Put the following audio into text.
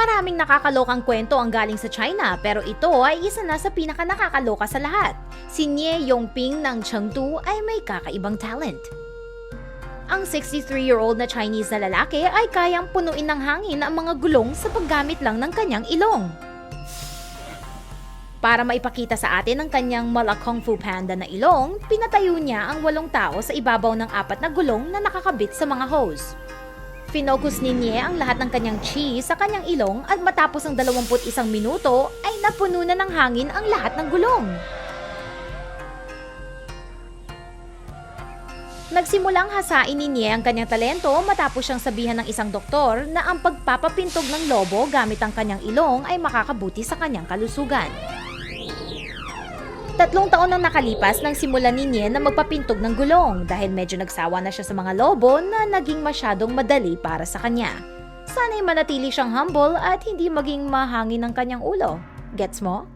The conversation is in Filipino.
Maraming nakakalokang kwento ang galing sa China pero ito ay isa na sa pinaka nakakaloka sa lahat. Si Nie Yongping ng Chengdu ay may kakaibang talent. Ang 63-year-old na Chinese na lalaki ay kayang punuin ng hangin ang mga gulong sa paggamit lang ng kanyang ilong. Para maipakita sa atin ang kanyang mala Kung Fu Panda na ilong, pinatayo niya ang walong tao sa ibabaw ng apat na gulong na nakakabit sa mga hose. Finokus ni Nie ang lahat ng kanyang chi sa kanyang ilong at matapos ang 21 minuto ay napuno na ng hangin ang lahat ng gulong. Nagsimulang hasain ni Nie ang kanyang talento matapos siyang sabihan ng isang doktor na ang pagpapapintog ng lobo gamit ang kanyang ilong ay makakabuti sa kanyang kalusugan. Tatlong taon nang nakalipas nang simulan ni Nie na magpapintog ng gulong dahil medyo nagsawa na siya sa mga lobo na naging masyadong madali para sa kanya. Sana'y manatili siyang humble at hindi maging mahangin ang kanyang ulo. Gets mo?